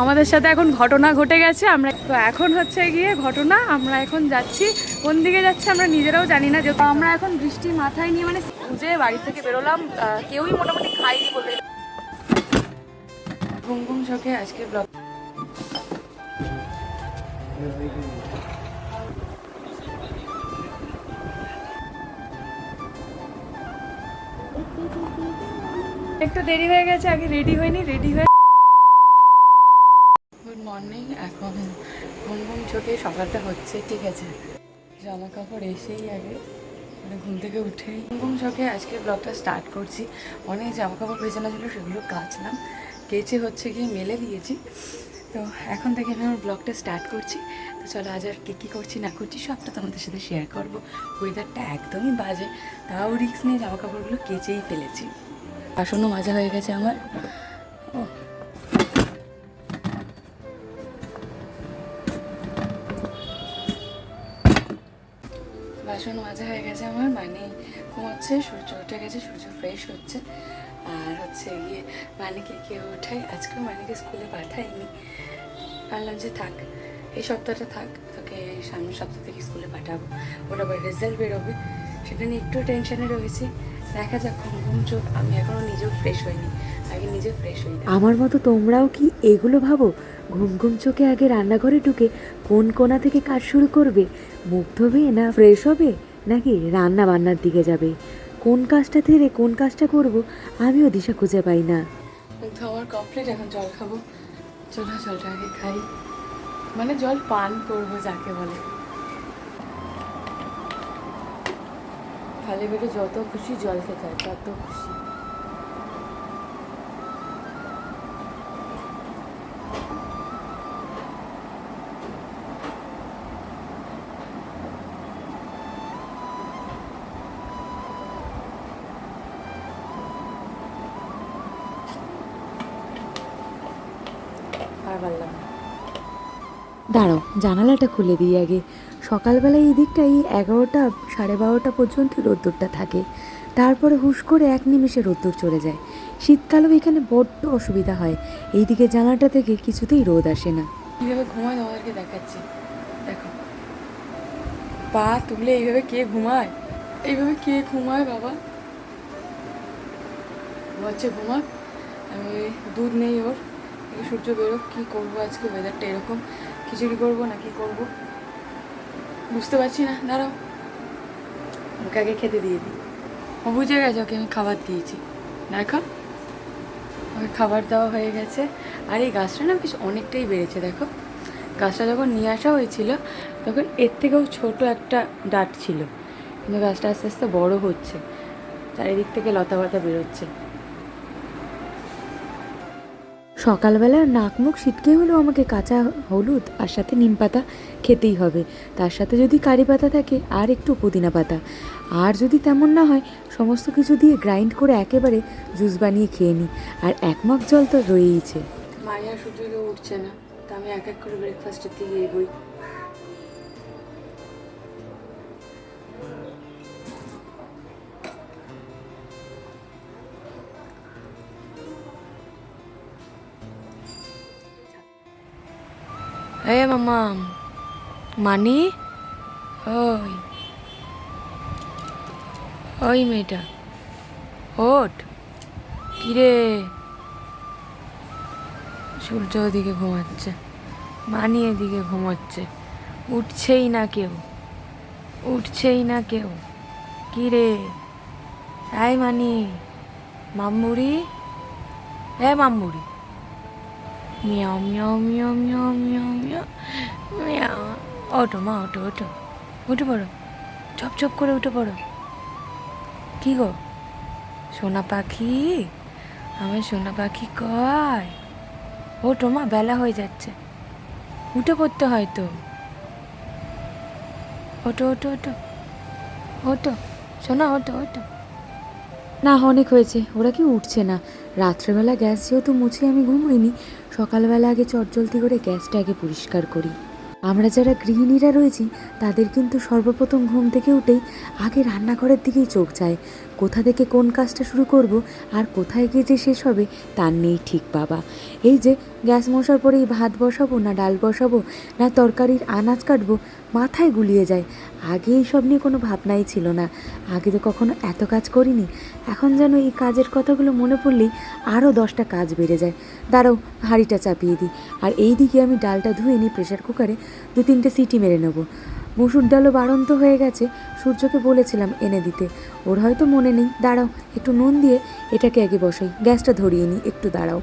আমাদের সাথে এখন ঘটনা ঘটে গেছে, আমরা তো এখন হচ্ছে গিয়ে ঘটনা, আমরা এখন যাচ্ছি, কোন দিকে যাচ্ছি আমরা নিজেরাও জানি না, যেহেতু আমরা এখন বৃষ্টি মাথায় নিয়ে মানে খুঁজে বাড়ি থেকে বেরোলাম কেউই মোটামুটি খাইনি বলতে ঘুম চোখে আজকে ব্লগ। একটু দেরি হয়ে গেছে, আগে রেডি হয়নি রেডি হয়ে চোখে সকালটা হচ্ছে, ঠিক আছে? জামা কাপড় এসেই আগে মানে ঘুম থেকে উঠে ঘুম চোখে আজকে ব্লগটা স্টার্ট করছি। অনেক জামা কাপড় ভেজানো ছিল, সেগুলো কাচলাম। কেচে হচ্ছে গিয়ে মেলে দিয়েছি। তো এখন থেকে আমি আমার ব্লগটা স্টার্ট করছি। তো চলো আজ আর কী কী করছি না করছি, সবটা তোমাদের সাথে শেয়ার করব। ওয়েদারটা একদমই বাজে, তাও রিক্স নিয়ে জামা কাপড়গুলো কেচেই ফেলেছি। বাসনও মাজা হয়ে গেছে আমার। ও বাসন মাজা হয়ে গেছে আমার মানে ঘুমোচ্ছে, সূর্য উঠে গেছে, সূর্য ফ্রেশ হচ্ছে। আর হচ্ছে গিয়ে মানিকে কে ওঠাই আজকেও মানিকে স্কুলে পাঠাইনি ভাবলাম যে থাক, এই সপ্তাহটা থাক, তোকে সামনের সপ্তাহ থেকে স্কুলে পাঠাবো। ওটা আবার রেজাল্ট বেরোবে। সেটা নিয়ে একটু টেনশনে রয়েছে। দেখা যাক ঘুম চোখ। আমি এখনও নিজেও ফ্রেশ হইনি। আগে নিজে ফ্রেশ হই আমার মতো তোমরাও কি এগুলো ভাবো? ঘুম ঘুম চোখে আগে রান্নাঘরে ঢুকে কোন কোণা থেকে কাজ শুরু করবে? মুখ ধোবে না ফ্রেশ হবে? নাকি রান্না বান্নার দিকে যাবে? কোন কাজটা থেকে কোন কাজটা করব? আমিও দিশা খুঁজে পাই না। আমার কমপ্লিট এখন জল খাব। চলো জলটা আগে খাই। মানে জল পান করব যাকে বলে। খালি পেটে যত খুশি জল খেতে হয় তত খুশি। দাঁড়াও জানালাটা খুলে দিই আগে। সকালবেলায় এই দিকটা এই এগারোটা, সাড়ে বারোটা পর্যন্ত রোদ্দুরটা থাকে। তারপরে হুশ করে এক নিমেষে রোদ্দুর চলে যায়। শীতকালেও এখানে বড্ড অসুবিধা হয়। এইদিকে জানাটা থেকে কিছুতেই রোদ আসে না। কীভাবে ঘুমায় তোমাদেরকে দেখাচ্ছি। দেখো। পা তুলে এইভাবে কে ঘুমায়? এইভাবে কে ঘুমায় বাবা? ঘুমাচ্ছে ঘুমাক আমি দুধ নেই ওর। সূর্য বেরোক। কী করব আজকে ওয়েদারটা এরকম? খিচুড়ি করব না কি করব? বুঝতে পারছি না, দাঁড়াও। ওকে আগে খেতে দিয়ে দিই। ও বুঝে গেছে ওকে আমি খাবার দিয়েছি। দেখো, ওকে খাবার দেওয়া হয়ে গেছে। আর এই গাছটা না বেশ অনেকটাই বেড়েছে, দেখো। গাছটা যখন নিয়ে আসা হয়েছিল, তখন এর থেকেও ছোট একটা ডাট ছিল। কিন্তু গাছটা আস্তে আস্তে বড় হচ্ছে। চারিদিক থেকে লতা পাতা বেরোচ্ছে। সকালবেলা নাক মুখ ছিটকে হলেও আমাকে কাঁচা হলুদ আর সাথে নিম পাতা খেতেই হবে। তার সাথে যদি কারি পাতা থাকে, আর একটু পুদিনা পাতা। আর যদি তেমন না হয়, সমস্ত কিছু দিয়ে গ্রাইন্ড করে একেবারে জুস বানিয়ে খেয়ে নিই। আর এক মগ জল তো রয়েইছে। মারিয়া সূর্য উঠছে না, তা আমি এক এক করে ব্রেকফাস্টের দিকে এগোই। এ মামা, মানি? ওই। ওই মেয়েটা। ওঠ। কিরে? সূর্য ওদিকে ঘুমাচ্ছে, মানি এদিকে ঘুমাচ্ছে। উঠছেই না কেউ। উঠছেই না কেউ। কি রে এই মানি মাম্মুড়ি এ মাম্মুড়ি মিয়াও মিয়াও মিয়াও মিয়াও ওঠো মা ওঠো ওঠো উঠে পড়ো চপ চপ করে উঠে পড়ো কি গো সোনা পাখি আমার সোনা পাখি কয় ওঠো মা বেলা হয়ে যাচ্ছে উঠে পড়তে হয় তো ওটো ওটো ওটো ওটো শোনা ওটো ওটো না, অনেক হয়েছে। ওরা কি উঠছে না। রাত্রেবেলা গ্যাস যেহেতু মুছে আমি ঘুমোইনি, সকালবেলা আগে চটজলদি করে গ্যাসটা আগে পরিষ্কার করি। আমরা যারা গৃহিণীরা রয়েছি, তাদের কিন্তু সর্বপ্রথম ঘুম থেকে উঠেই আগে রান্নাঘরের দিকেই চোখ যায়। কোথা থেকে কোন কাজটা শুরু করব আর কোথায় গিয়ে যে শেষ হবে তার নেই ঠিক বাবা। এই যে, গ্যাস মশার পরেই ভাত বসাবো না ডাল বসাবো, না তরকারির আনাজ কাটবো মাথায় গুলিয়ে যায়। আগে এইসব নিয়ে কোনো ভাবনাই ছিল না। আগে তো কখনো এত কাজ করিনি। এখন যেন এই কাজের কথাগুলো মনে পড়লেই আরও দশটা কাজ বেড়ে যায়। দাঁড়াও, হাঁড়িটা চাপিয়ে দিই। আর এই দিকে আমি ডালটা ধুয়ে নিই প্রেশার কুকারে। দু তিনটে সিটি মেরে নেব। মুসুর ডালও বাড়ন্ত হয়ে গেছে, সূর্যকে বলেছিলাম এনে দিতে। ওর হয়তো মনে নেই। দাঁড়াও, একটু নুন দিয়ে এটাকে আগে বসাই। গ্যাসটা ধরিয়ে নিই একটু দাঁড়াও।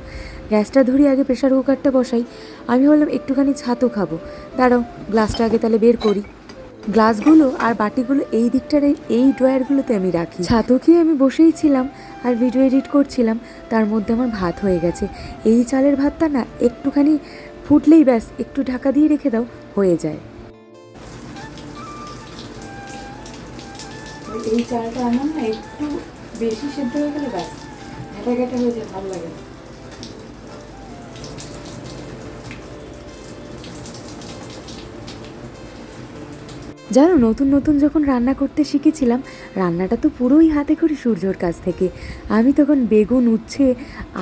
গ্যাসটা ধরিয়ে আগে প্রেশার কুকারটা বসাই। আমি ভাবলাম, একটুখানি ছাতু খাব। দাঁড়াও, গ্লাসটা আগে তাহলে বের করি। গ্লাসগুলো আর বাটিগুলো এই দিকটার, এই- ড্রয়ারগুলোতে আমি রাখি। ছাতু খেয়ে আমি বসেই ছিলাম আর ভিডিও এডিট করছিলাম। তার মধ্যে আমার ভাত হয়ে গেছে। এই চালের ভাতটা না, একটুখানি ফুটলেই ব্যাস, একটু ঢাকা দিয়ে রেখে দাও, হয়ে যায়। এই চালটা আমার না একটু বেশি সেদ্ধ হয়ে গেলে ব্যাস ঘাটা ঘাটা হয়ে যায়, ভালো লাগে জানো, নতুন নতুন যখন রান্না করতে শিখেছিলাম, রান্নাটা তো পুরোই হাতে করি সূর্যর কাছ থেকে। আমি তখন বেগুন, উচ্ছে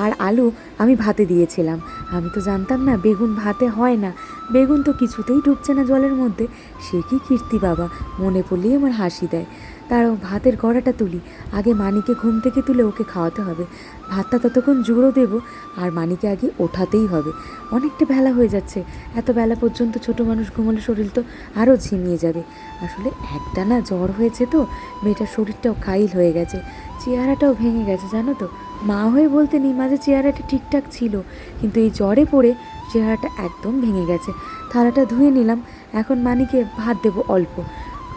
আর আলু আমি ভাতে দিয়েছিলাম। আমি তো জানতাম না, বেগুন ভাতে হয় না। বেগুন তো কিছুতেই ঢুকছে না জলের মধ্যে। সে কি কীর্তি বাবা, মনে পড়লেই আমার হাসি দেয়। তারও ভাতের গড়াটা তুলি। আগে মানিকে ঘুম থেকে তুলে ওকে খাওয়াতে হবে। ভাতটা ততক্ষণ জুড়ো দেবো, আর মানিকে আগে ওঠাতেই হবে। অনেকটা বেলা হয়ে যাচ্ছে। এত বেলা পর্যন্ত ছোট মানুষ ঘুমোলে শরীর তো আরও ঝিমিয়ে যাবে। আসলে একটা না জ্বর হয়েছে তো, মেয়েটার শরীরটাও কাইল হয়ে গেছে। চেহারাটাও ভেঙে গেছে, জানো তো। মা হয়ে বলতে নেই, মাঝে চেহারাটা ঠিকঠাক ছিল, কিন্তু এই জ্বরে পড়ে চেহারাটা একদম ভেঙে গেছে। থালাটা ধুয়ে নিলাম, এখন মানিকে ভাত দেবো অল্প।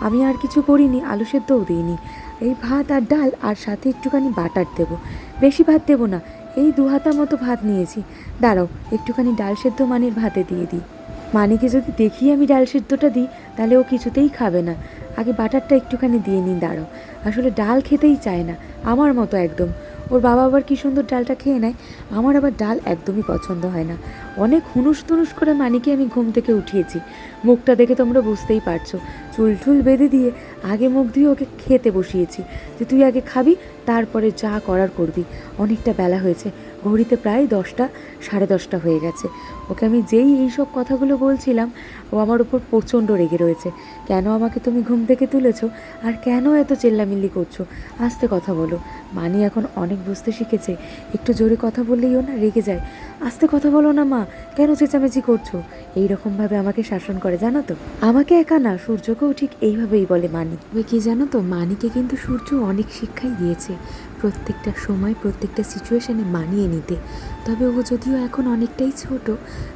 আমি আর কিছু করিনি, আলু সেদ্ধও দিইনি। এই ভাত আর ডাল আর সাথে একটুখানি বাটার দেবো। বেশি ভাত দেবো না, এই দু হাতা মতো ভাত নিয়েছি। দাঁড়াও, একটুখানি ডাল সেদ্ধ মানির ভাতে দিয়ে দিই। মানিকে যদি দেখি আমি ডাল সেদ্ধটা দিই, তাহলে ও কিছুতেই খাবে না। আগে বাটারটা একটুখানি দিয়ে নিই, দাঁড়াও। আসলে ডাল খেতেই চায় না, আমার মতো একদম। ওর বাবা আবার কী সুন্দর ডালটা খেয়ে নেয়? আমার আবার ডাল একদমই পছন্দ হয় না। অনেক হুনুস তুনুস করে মানিকে আমি ঘুম থেকে উঠিয়েছি। মুখটা দেখে তোমরা বুঝতেই পারছ। চুল ঠুল বেঁধে দিয়ে আগে মুখ ধুয়ে ওকে খেতে বসিয়েছি যে তুই আগে খাবি, তারপরে যা করার করবি। অনেকটা বেলা হয়েছে। ঘড়িতে প্রায় দশটা, সাড়ে দশটা হয়ে গেছে। ওকে আমি যেই এইসব কথাগুলো বলছিলাম, ও আমার উপর প্রচণ্ড রেগে রয়েছে। কেন আমাকে তুমি ঘুম থেকে তুলেছো? আর কেন এত চেল্লামিল্লি করছ? আস্তে কথা বলো। মানি এখন অনেক বুঝতে শিখেছে। একটু জোরে কথা বললেই ও না রেগে যায়। আস্তে কথা বলো না, মা। কেন চেঁচামেচি করছ? এই রকমভাবে আমাকে শাসন করে, জানো তো? আমাকে একা না, সূর্যকেও ঠিক এইভাবেই বলে মানি। তবে কি জানো তো, মানিকে কিন্তু সূর্য অনেক শিক্ষাই দিয়েছে। প্রত্যেকটা সময় প্রত্যেকটা সিচুয়েশানে মানিয়ে নিতে। তবে ও যদিও এখন অনেকটাই ছোট,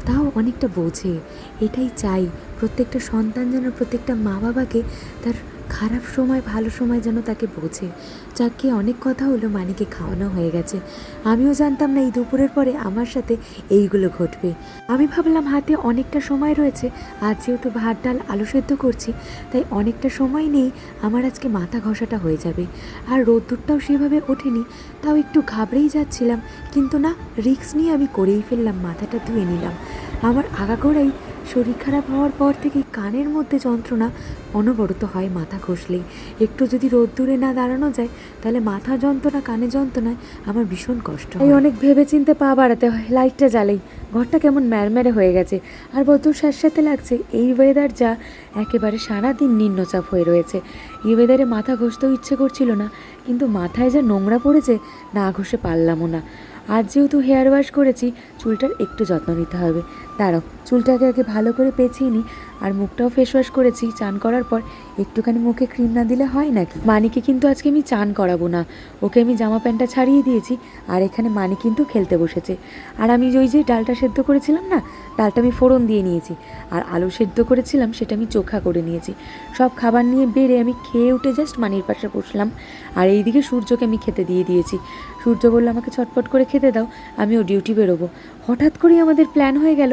তাও অনেকটা বোঝে। এটাই চাই প্রত্যেকটা সন্তান যেন প্রত্যেকটা মা বাবাকে তার খারাপ সময়, ভালো সময় যেন তাকে বোঝে। যাকে অনেক কথা হলো মানিকে খাওয়ানো হয়ে গেছে। আমিও জানতাম না এই দুপুরের পরে আমার সাথে এইগুলো ঘটবে। আমি ভাবলাম হাতে অনেকটা সময় রয়েছে, আর যেহেতু ভাত, ডাল, আলু সেদ্ধ করছি, তাই অনেকটা সময় নেই আমার আজকে মাথা ঘষাটা হয়ে যাবে। আর রোদ্দুরটাও সেভাবে ওঠেনি, তাও একটু ঘাবড়েই যাচ্ছিলাম, কিন্তু না রিক্স নিয়ে আমি করেই ফেললাম, মাথাটা ধুয়ে নিলাম। আমার আগাগোড়াই শরীর খারাপ হওয়ার পর থেকে কানের মধ্যে যন্ত্রণা অনবরত হয় মাথা ঘষলেই। একটু যদি রোদ্দুরে না দাঁড়ানো যায়, তাহলে মাথা যন্ত্রণা, কানে যন্ত্রণায় আমার ভীষণ কষ্ট এই অনেক ভেবে চিনতে পা বাড়াতে হয়, লাইটটা জ্বালেই। ঘরটা কেমন ম্যারম্যারে হয়ে গেছে। আর বদুর সাথে লাগছে, এই ওয়েদার যা একেবারে সারাদিন নিম্নচাপ হয়ে রয়েছে। এই ওয়েদারে মাথা ঘষতেও ইচ্ছে করছিল না, কিন্তু মাথায় যা নোংরা পড়েছে, না ঘষে পারলামও না। আর যেহেতু হেয়ার ওয়াশ করেছি, চুলটার একটু যত্ন নিতে হবে। দাঁড়াও, চুলটাকে আগে ভালো করে পেঁচিয়ে নিই আর মুখটাও ফেস ওয়াশ করেছি। চান করার পর একটুখানি মুখে ক্রিম না দিলে হয় নাকি? মানিকে কিন্তু আজকে আমি চান করাবো না। ওকে আমি জামা প্যান্টটা ছাড়িয়ে দিয়েছি আর এখানে মানি কিন্তু খেলতে বসেছে। আর আমি ওই যে ডালটা সেদ্ধ করেছিলাম না, ডালটা আমি ফোড়ন দিয়ে নিয়েছি। আর আলু সেদ্ধ করেছিলাম, সেটা আমি চোখা করে নিয়েছি। সব খাবার নিয়ে বেড়ে আমি খেয়ে উঠে জাস্ট মানির পাশে বসলাম। আর এইদিকে সূর্যকে আমি খেতে দিয়ে দিয়েছি। সূর্য বলল, আমাকে ছটপট করে খেতে দাও, আমি ও ডিউটি বেরোবো। হঠাৎ করেই আমাদের প্ল্যান হয়ে গেল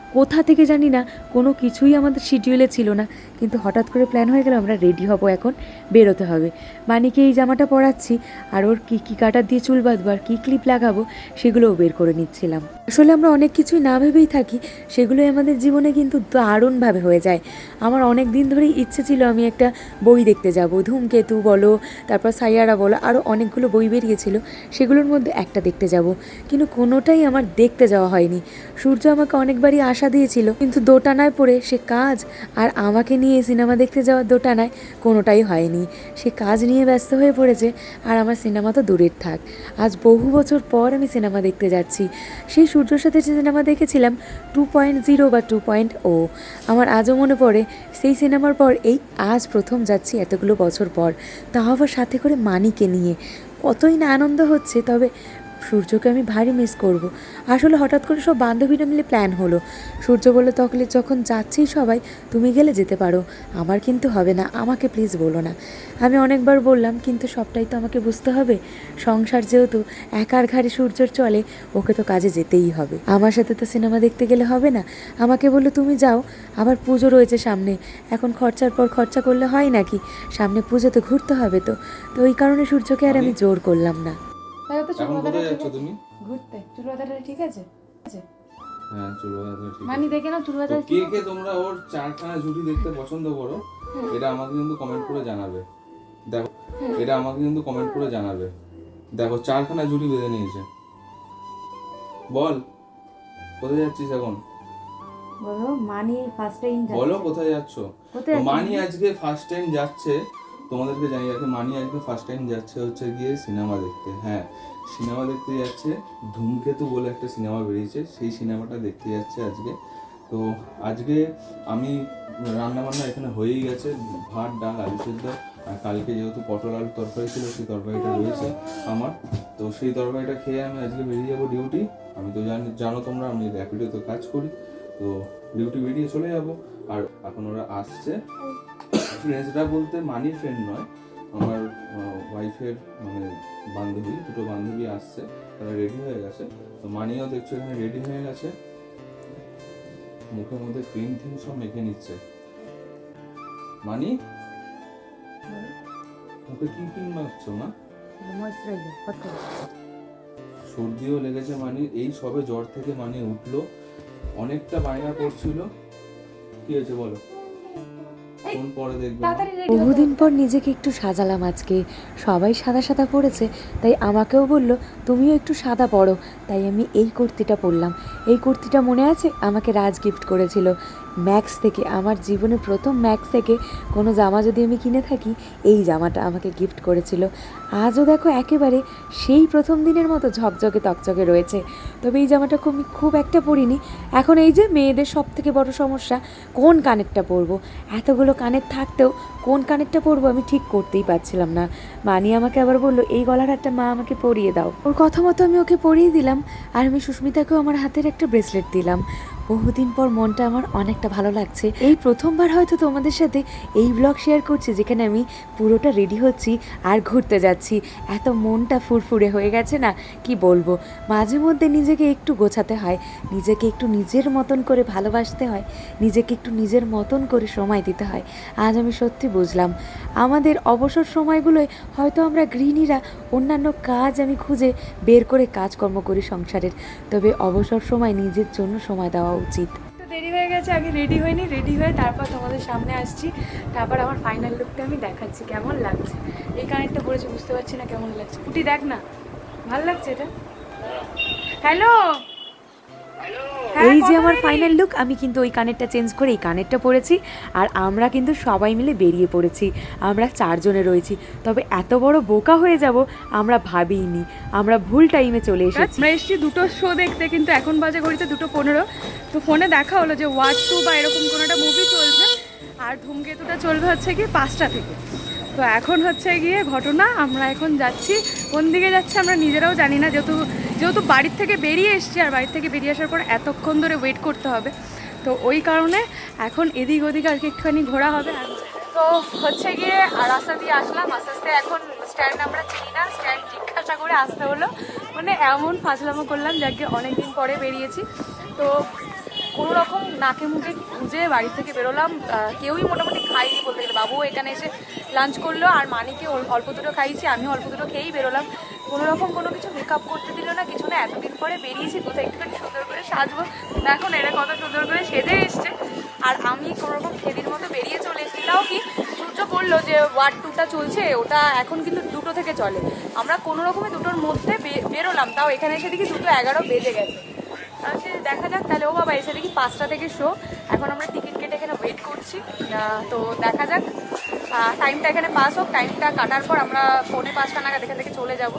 কোথা থেকে জানি না, কোনো কিছুই আমাদের শিডিউলে ছিল না। কিন্তু হঠাৎ করে প্ল্যান হয়ে গেল, আমরা রেডি হব এখন, বেরোতে হবে। মানিকে এই জামাটা পরাচ্ছি, আর ওর কী কী কাটার দিয়ে চুল বাঁধবো, আর কী ক্লিপ লাগাবো, সেগুলোও বের করে নিচ্ছিলাম। আসলে আমরা অনেক কিছুই না ভেবেই থাকি, সেগুলোই আমাদের জীবনে কিন্তু দারুণভাবে হয়ে যায়। আমার অনেক দিন ধরেই ইচ্ছে ছিল আমি একটা বই দেখতে যাব, ধূমকেতু বলো, তারপর সাইয়ারা বলো আরও অনেকগুলো বই বেরিয়েছিল, সেগুলোর মধ্যে একটা দেখতে যাব। কিন্তু কোনোটাই আমার দেখতে যাওয়া হয়নি। সূর্য আমাকে অনেকবারই আশা দিয়েছিল। কিন্তু দোটানায় পড়ে সে কাজ আর আমাকে নিয়ে সিনেমা দেখতে যাওয়ার দোটানায় কোনোটাই হয়নি। সে কাজ নিয়ে ব্যস্ত হয়ে পড়েছে আর আমার সিনেমা তো দূরের থাক। আজ বহু বছর পর আমি সিনেমা দেখতে যাচ্ছি। সেই সূর্যর সাথে যে সিনেমা দেখেছিলাম, টু পয়েন্ট জিরো বা টু পয়েন্ট ও। আমার আজও মনে পড়ে, সেই সিনেমার পর এই আজ প্রথম যাচ্ছি এতগুলো বছর পর। তাও আবার সাথে করে মানিকে নিয়ে। কতই না আনন্দ হচ্ছে, তবে সূর্যকে আমি ভারী মিস করব। আসলে হঠাৎ করে সব বান্ধবীরা মিলে প্ল্যান হলো। সূর্য বলল তখন যখন যাচ্ছেই সবাই তুমি গেলে যেতে পারো। আমার কিন্তু হবে না আমাকে প্লিজ বলো না। আমি অনেকবার বললাম কিন্তু সবটাই তো আমাকে বুঝতে হবে। সংসার যেহেতু একার ঘাড়ে সূর্যর চলে ওকে তো কাজে যেতেই হবে। আমার সাথে তো সিনেমা দেখতে গেলে হবে না। আমাকে বলল তুমি যাও আবার পুজো রয়েছে সামনে। এখন খরচার পর খরচা করলে হয় নাকি? সামনে পুজো তো ঘুরতে হবে তো। তো ওই কারণে সূর্যকে আর আমি জোর করলাম না। যাচ্ছ তুমি? ঘুরতে। চুল বাঁধাটা ঠিক আছে? হ্যাঁ চুল ঠিক মানি। দেখে না চুল বাঁধা কে কে তোমরা ওর চারখানা ঝুটি দেখতে পছন্দ করো এটা আমাকে কিন্তু কমেন্ট করে জানাবে। দেখো এটা আমাকে কিন্তু কমেন্ট করে জানাবে। দেখো চারখানা ঝুটি বেঁধে নিয়েছে। বল কোথায় যাচ্ছিস এখন? বলো মানি ফার্স্ট টাইম বলো কোথায় যাচ্ছ? মানি আজকে ফার্স্ট টাইম যাচ্ছে তোমাদেরকে জানিয়ে রাখি মানি আজকে ফার্স্ট টাইম যাচ্ছে হচ্ছে গিয়ে সিনেমা দেখতে। হ্যাঁ সিনেমা দেখতে যাচ্ছে, ধূমকেতু বলে একটা সিনেমা বেরিয়েছে, সেই সিনেমাটা দেখতে যাচ্ছে আজকে। তো আজকে আমি রান্না বান্না এখানে হয়েই গেছে, ভাত, ডাল, আলু সেদ্ধ, আর কালকে যেহেতু পটল আলুর তরকারি ছিল, সেই তরকারিটা রয়েছে আমার। তো সেই তরকারিটা খেয়ে আমি আজকে বেরিয়ে যাব ডিউটি আমি তো জানি, জানো তোমরা, আমি র্যাপিডোতে কাজ করি। তো ডিউটি বেরিয়ে চলে যাব। আর এখন ওরা আসছে। ফ্রেন্ডসরা বলতে মানি ফ্রেন্ড নয় আমার ওয়াইফের মানে বান্ধবী দুটো বান্ধবী আসছে তারা রেডি হয়ে গেছে। তো মানিও দেখছ এখানে রেডি হয়ে গেছে। মুখের মধ্যে ক্রিম থিম সব মেখে নিচ্ছে। মানি? মুখে কি ক্রিম মাখছো মা? সর্দিও লেগেছে মানি এই সবে জ্বর থেকে মানি উঠল। অনেকটা বায়না করছিল। কি হয়েছে বলো? পরে বহুদিন পর নিজেকে একটু সাজালাম আজকে। সবাই সাদা সাদা পরেছে তাই আমাকেও বলল তুমিও একটু সাদা পরো। তাই আমি এই কুর্তিটা পরলাম। এই কুর্তিটা মনে আছে? আমাকে রাজ গিফট করেছিল। ম্যাক্স থেকে, আমার জীবনে প্রথম ম্যাক্স থেকে কোনো জামা যদি আমি কিনে থাকি, এই জামাটা আমাকে গিফট করেছিল। আজও দেখো একেবারে সেই প্রথম দিনের মতো ঝকঝকে তকচকে রয়েছে। তবে এই জামাটা খুব খুব একটা পরিনি। এখন এই যে মেয়েদের সব থেকে বড় সমস্যা, কোন কানেরটা পরবো? এতগুলো কানের থাকতেও কোন কানেরটা পরবো আমি ঠিক করতেই পারছিলাম না। মানি আমাকে আবার বলল, এই গলার মা আমাকে পরিয়ে দাও। ওর কথা মতো আমি ওকে পরিয়ে দিলাম, আর আমি সুস্মিতাকেও আমার হাতের একটা ব্রেসলেট দিলাম। বহুদিন পর মনটা আমার অনেকটা ভালো লাগছে। এই প্রথমবার হয়তো তোমাদের সাথে এই ব্লগ শেয়ার করছি যেখানে আমি পুরোটা রেডি হচ্ছি আর ঘুরতে যাচ্ছি। এত মনটা ফুরফুরে হয়ে গেছে না কি বলব? মাঝে মধ্যে নিজেকে একটু গোছাতে হয় নিজেকে একটু নিজের মতন করে ভালোবাসতে হয় নিজেকে একটু নিজের মতন করে সময় দিতে হয়। আজ আমি সত্যি বুঝলাম আমাদের অবসর সময়গুলোয় হয়তো আমরা গৃহিণীরা অন্যান্য কাজ আমি খুঁজে বের করে কাজকর্ম করি সংসারের। তবে অবসর সময় নিজের জন্য সময় দেওয়া উচিত। দেরি হয়ে গেছে, আগে রেডি হয়নি রেডি হয়ে তারপর তোমাদের সামনে আসছি। তারপর আমার ফাইনাল লুকটা আমি দেখাচ্ছি, কেমন লাগছে? এই কানেরটা পড়েছি বুঝতে পারছি না কেমন লাগছে। কুটি দেখ না, ভালো লাগছে এটা? হ্যালো! এই যে আমার ফাইনাল লুক আমি কিন্তু ওই কানেরটা চেঞ্জ করে এই কানেরটা পরেছি আর আমরা কিন্তু সবাই মিলে বেরিয়ে পড়েছি আমরা চারজনে রয়েছি। তবে এত বড় বোকা হয়ে যাব আমরা ভাবিনি আমরা ভুল টাইমে চলে এসেছি। আমরা এসেছি দুটো শো দেখতে কিন্তু এখন বাজে ঘড়িতে দুটো পনেরো। তো ফোনে দেখা হলো যে ওয়াচ টু বা এরকম কোনো একটা মুভি চলছে আর ধূমকেতুটা চলবে হচ্ছে গিয়ে পাঁচটা থেকে। তো এখন হচ্ছে গিয়ে ঘটনা আমরা এখন যাচ্ছি কোন দিকে যাচ্ছি আমরা নিজেরাও জানি না যেহেতু যেহেতু বাড়ির থেকে বেরিয়ে এসছি আর বাড়ির থেকে বেরিয়ে আসার পর এতক্ষণ ধরে ওয়েট করতে হবে, তো ওই কারণে এখন এদিক ওদিক আর কি একটুখানি ঘোরা হবে। তো হচ্ছে গিয়ে রাস্তা দিয়ে আসলাম, আস্তে আস্তে এখন স্ট্যান্ড আমরা চিনি না স্ট্যান্ড জিজ্ঞাসা করে আসতে হলো। মানে এমন ফাজলামো করলাম যাকে অনেকদিন পরে বেরিয়েছি। তো কোনো রকম নাকে মুখে খুঁজে বাড়ি থেকে বেরোলাম। কেউই মোটামুটি খাইনি বলতে গেলে। বাবু এখানে এসে লাঞ্চ করল আর মানিকে অল- অল্প দুটো খাইছি আমি অল্প দুটো খেয়েই বেরোলাম। কোনো রকম কোনো কিছু মেকআপ করতে দিল না, কিছু না, এতদিন পরে বেরিয়েছি, কোথায় একটুখানি সুন্দর করে সাজবো। দেখো না এরা কত সুন্দর করে সেজে এসছে। আর আমি কোনো রকম খেদির মতো বেরিয়ে চলে এসেছি। তাও কি, সূর্য বলল যে ওয়ার্ড টুটা চলছে, ওটা এখন কিন্তু দুটো থেকে চলে। আমরা কোনো রকমে দুটোর মধ্যে বেরোলাম, তাও এখানে এসে দেখি দুটো এগারো বেজে গেছে। সে দেখা যাক, তাহলে ও বাবা এসে দেখি পাঁচটা থেকে শো। এখন আমরা টিকিট কেটে এখানে ওয়েট করছি। তো দেখা যাক। টাইমটা এখানে পাস হোক টাইমটা কাটার পর আমরা পৌনে পাঁচটা নাগাদ এখান থেকে চলে যাব।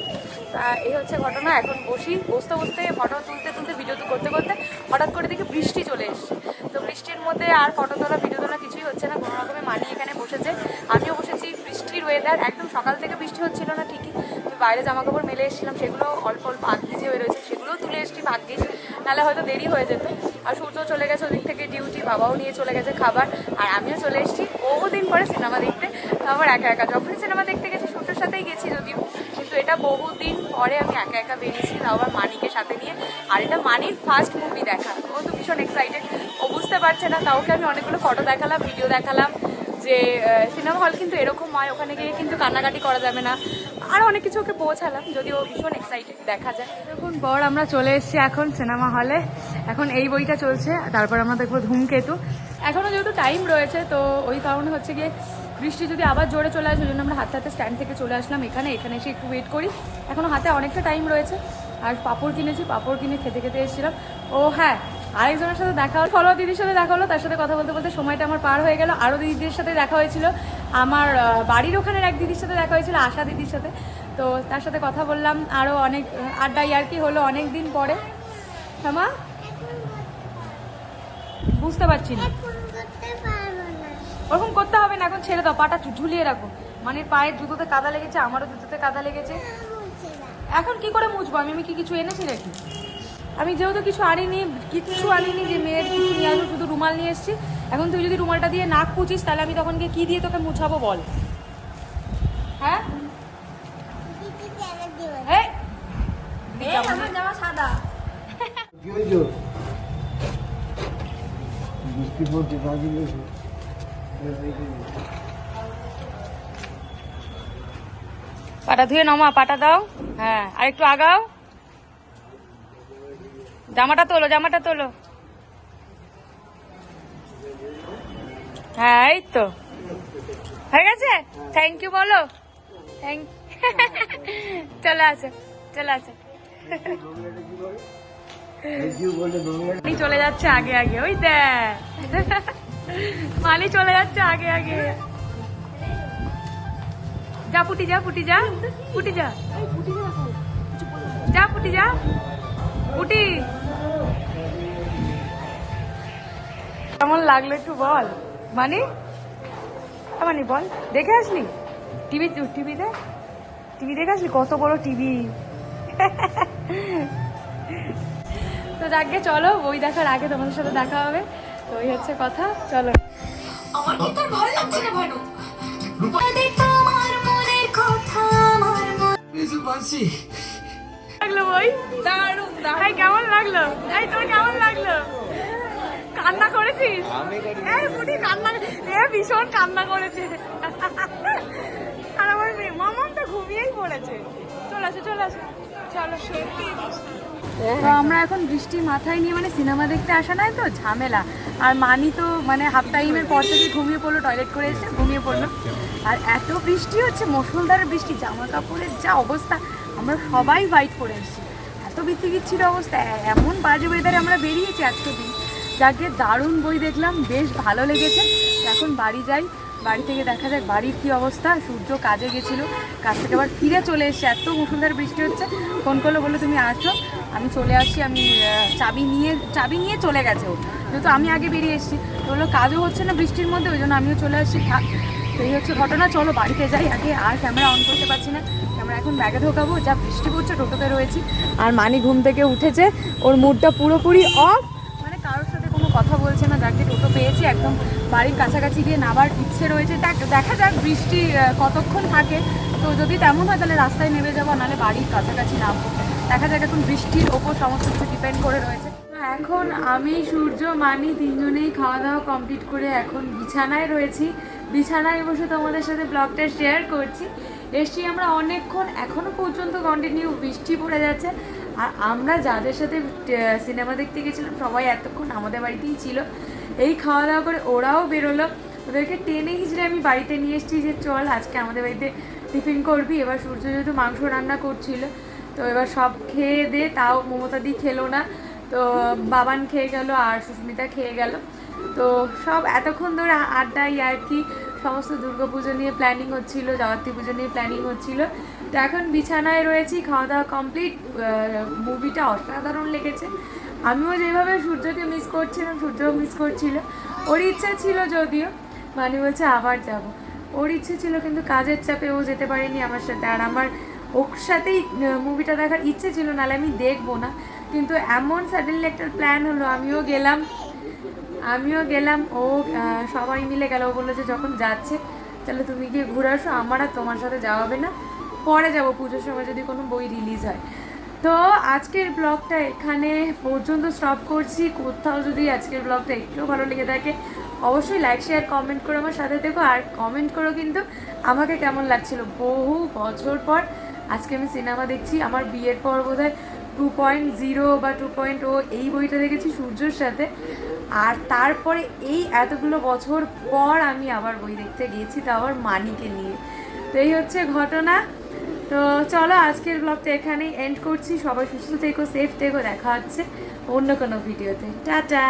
এই হচ্ছে ঘটনা, এখন বসি। বসতে বসতে ফটো তুলতে তুলতে ভিডিও তো করতে করতে হঠাৎ করে দেখি বৃষ্টি চলে এসছে। তো বৃষ্টির মধ্যে আর ফটো তোলা ভিডিও তোলা কিছুই হচ্ছে না। কোনো রকমে মানি এখানে বসেছে। আমিও বসেছি বৃষ্টির ওয়েদার একদম সকাল থেকে বৃষ্টি হচ্ছিল না ঠিকই। আমি বাইরে জামা কাপড় মেলে এসেছিলাম, সেগুলো অল্প অল্প আগ ভিজে হয়ে রয়েছে। তুলে এসেছি ভাগ্যিস। নাহলে হয়তো দেরি হয়ে যেত। আর সূর্য চলে গেছে ওদিক থেকে ডিউটি, বাবাও নিয়ে চলে গেছে খাবার। আর আমিও চলে এসেছি বহুদিন পরে সিনেমা দেখতে। আমার একা একা, যখনই সিনেমা দেখতে গেছি, সূর্যের সাথেই গেছি যদিও। কিন্তু এটা বহুদিন পরে আমি একা একা বেরিয়েছি, তাও আবার মানিকে সাথে নিয়ে। আর এটা মানির ফার্স্ট মুভি দেখা। ও তো ভীষণ এক্সাইটেড ও বুঝতে পারছে না তাওকে আমি অনেকগুলো ফটো দেখালাম ভিডিও দেখালাম যে সিনেমা হল কিন্তু এরকম হয় ওখানে গিয়ে কিন্তু কান্নাকাটি করা যাবে না। আরও অনেক কিছু ওকে পৌঁছালাম যদি ও ভীষণ এক্সাইটেড দেখা যায়। দেখুন পর আমরা চলে এসেছি এখন সিনেমা হলে এখন এই বইটা চলছে, তারপর আমরা দেখব ধূমকেতু। এখনও যেহেতু টাইম রয়েছে, তো ওই কারণে হচ্ছে গিয়ে বৃষ্টি যদি আবার জোরে চলে আসে জন্য আমরা হাতে হাতে স্ট্যান্ড থেকে চলে আসলাম এখানে। এখানে এসে একটু ওয়েট করি। এখনও হাতে অনেকটা টাইম রয়েছে। আর পাঁপড় কিনেছি, পাপড় কিনে খেতে খেতে এসেছিলাম। ও হ্যাঁ আরেকজনের সাথে দেখা হলো ফলো দিদির সাথে দেখা হলো, তার সাথে কথা বলতে বলতে সময়টা আমার পার হয়ে গেল। আরও দিদিদের সাথে দেখা হয়েছিল। আমার বাড়ির ওখানের এক দিদির সাথে দেখা হয়েছিল, আশা দিদির সাথে। তো তার সাথে কথা বললাম আরও অনেক আড্ডা ইয়ার্কি হলো অনেক দিন পরে। হ্যাঁ বুঝতে পারছি না। ওরকম করতে হবে না, এখন ছেড়ে দাও, পাটা ঝুলিয়ে রাখো। মানে পায়ের জুতোতে কাদা লেগেছে, আমারও জুতোতে কাদা লেগেছে। এখন কি করে মুছবো? আমি আমি কি কিছু এনেছি নাকি? আমি যেহেতু কিছু আনিনি কিচ্ছু আনিনি, যে মেয়ের কিছু নিয়ে আসব, শুধু রুমাল নিয়ে এসেছি। এখন তুই যদি রুমালটা দিয়ে নাক পুচিস তাহলে আমি তখন গিয়ে কি দিয়ে তোকে মুছাবো বল। হ্যাঁ? সাদা। পাটা ধুয়ে নমা পাটা দাও। হ্যাঁ আর একটু আগাও। জামাটা তোলো জামাটা তোলো। হ্যাঁ এই তো। হয়ে গেছে? থ্যাংক ইউ বলো। থ্যাংক চলে আসো চলে আসো। মালি চলে যাচ্ছে আগে আগে। ওই দেখ। মালি চলে যাচ্ছে আগে আগে। যা, পুটি যা পুটি যা। পুটি যা। যা, পুটি যা। পুটি। কেমন লাগল একটু বল। মানে? মানে বল। দেখে আসলি? টিভি টিভিতে? টিভি দেখে আসলি? কত বড় টিভি। তো যাকে চলো বই দেখার আগে তোমাদের সাথে দেখা হবে। তো ওই হচ্ছে কথা চলো। লাগল বই? দারুণ দারুণ। কেমন লাগল? এই তোর কেমন লাগল? কান্না করেছিস? এই বুড়ি কান্না এ ভীষণ কান্না করেছে। আর আমার মেয়ে মামন তো ঘুমিয়েই পড়েছে। চলে আসো চলে আসো। চলো সত্যি তো আমরা এখন বৃষ্টি মাথায় নিয়ে মানে সিনেমা দেখতে আসা নাই তো ঝামেলা। আর মানি তো মানে হাফ টাইমের পর থেকে ঘুমিয়ে পড়ল টয়লেট করে এসে ঘুমিয়ে পড়ল। আর এত বৃষ্টি হচ্ছে মুসলধারে বৃষ্টি জামা কাপড়ের যা অবস্থা আমরা সবাই হোয়াইট পরে এসেছি। এত বিচ্ছির অবস্থা এমন বাজে ওয়েদারে আমরা বেরিয়েছি আজকে দিন। যাকে দারুণ বই দেখলাম, বেশ ভালো লেগেছে। এখন বাড়ি যাই, বাড়ি থেকে দেখা যাক বাড়ির কী অবস্থা। সূর্য কাজে গেছিল, কাজ থেকে আবার ফিরে চলে এসছে। এত মুসলধারে বৃষ্টি হচ্ছে। ফোন করল, বলল, তুমি আসো। আমি চলে আসি, আমি চাবি নিয়ে চাবি নিয়ে চলে গেছে ও। যেহেতু আমি আগে বেরিয়ে এসেছি। তো বলল, কাজও হচ্ছে না বৃষ্টির মধ্যে, ওই জন্য আমিও চলে আসছি। থাক। তো এই হচ্ছে ঘটনা। চলো, বাড়িতে যাই আগে। আর ক্যামেরা অন করতে পারছি না। ক্যামেরা এখন ব্যাগে ঢোকাবো। যা বৃষ্টি পড়ছে, টোটোতে রয়েছি। আর মানি ঘুম থেকে উঠেছে। ওর মুডটা পুরোপুরি অফ মানে কারোর সাথে কোনো কথা বলছে না, যাকে টোটো পেয়েছি, একদম বাড়ির কাছাকাছি গিয়ে নাবার ইচ্ছে রয়েছে। দেখ- যাক বৃষ্টি কতক্ষণ থাকে। তো যদি তেমন হয়, তাহলে রাস্তায় নেমে যাব, নাহলে বাড়ির কাছাকাছি নামবো। দেখা যাক এখন বৃষ্টির ওপর সমস্ত কিছু ডিপেন্ড করে রয়েছে। এখন আমি, সূর্য, মানি তিনজনেই খাওয়া দাওয়া কমপ্লিট করে এখন বিছানায় রয়েছি। বিছানায় বসে তোমাদের সাথে ব্লগটা শেয়ার করছি। এসছি আমরা অনেকক্ষণ এখনও পর্যন্ত কন্টিনিউ বৃষ্টি পড়ে যাচ্ছে। আর আমরা যাদের সাথে সিনেমা দেখতে গেছিলাম, সবাই এতক্ষণ আমাদের বাড়িতেই ছিল। এই খাওয়া দাওয়া করে ওরাও বেরোলো। ওদেরকে টেনে হিচড়ে আমি বাড়িতে নিয়ে এসেছি যে, চল আজকে আমাদের বাড়িতে টিফিন করবি। এবার সূর্য যেহেতু মাংস রান্না করছিল, তো এবার সব খেয়ে দে তাও মমতা দি খেলো না। তো বাবান খেয়ে গেল, আর সুস্মিতা খেয়ে গেল। তো সব এতক্ষণ ধরে আড্ডাই আর কি, সমস্ত দুর্গাপুজো নিয়ে প্ল্যানিং হচ্ছিল জগত্রী পুজো নিয়ে প্ল্যানিং হচ্ছিল। তো এখন বিছানায় রয়েছি খাওয়া দাওয়া কমপ্লিট মুভিটা অসাধারণ লেগেছে। আমিও যেভাবে সূর্যকে মিস করছিলাম, সূর্যও মিস করছিল। ওর ইচ্ছা ছিল যদিও মানে বলছে আবার যাব। ওর ইচ্ছে ছিল কিন্তু কাজের চাপে ও যেতে পারেনি আমার সাথে। আর আমার ওর সাথেই মুভিটা দেখার ইচ্ছে ছিল, নাহলে আমি দেখব না। কিন্তু এমন সাডেনলি একটা প্ল্যান হলো, আমিও গেলাম আমিও গেলাম, ও সবাই মিলে গেল। ও বলল যে যখন যাচ্ছে, তাহলে তুমি গিয়ে ঘুরে আসো, আমার আর তোমার সাথে যাওয়া হবে না। পরে যাব পুজোর সময় যদি কোনো বই রিলিজ হয়। তো আজকের ব্লগটা এখানে পর্যন্ত স্টপ করছি। কোথাও যদি আজকের ব্লগটা একটু ভালো লেগে থাকে, অবশ্যই লাইক শেয়ার কমেন্ট করে আমার সাথে দেখো আর কমেন্ট করো কিন্তু আমাকে কেমন লাগছিল। বহু বছর পর আজকে আমি সিনেমা দেখছি। আমার বিয়ের পর বোধ হয় টু পয়েন্ট জিরো বা টু পয়েন্ট ও এই বইটা দেখেছি সূর্যর সাথে। আর তারপরে এই এতগুলো বছর পর আমি আবার বই দেখতে গিয়েছি তা আবার মানিকে নিয়ে। তো এই হচ্ছে ঘটনা। তো চলো আজকের ব্লগটা এখানেই এন্ড করছি। সবাই সুস্থ থেকো সেফ থেকো, দেখা হচ্ছে অন্য কোনো ভিডিওতে টাটা!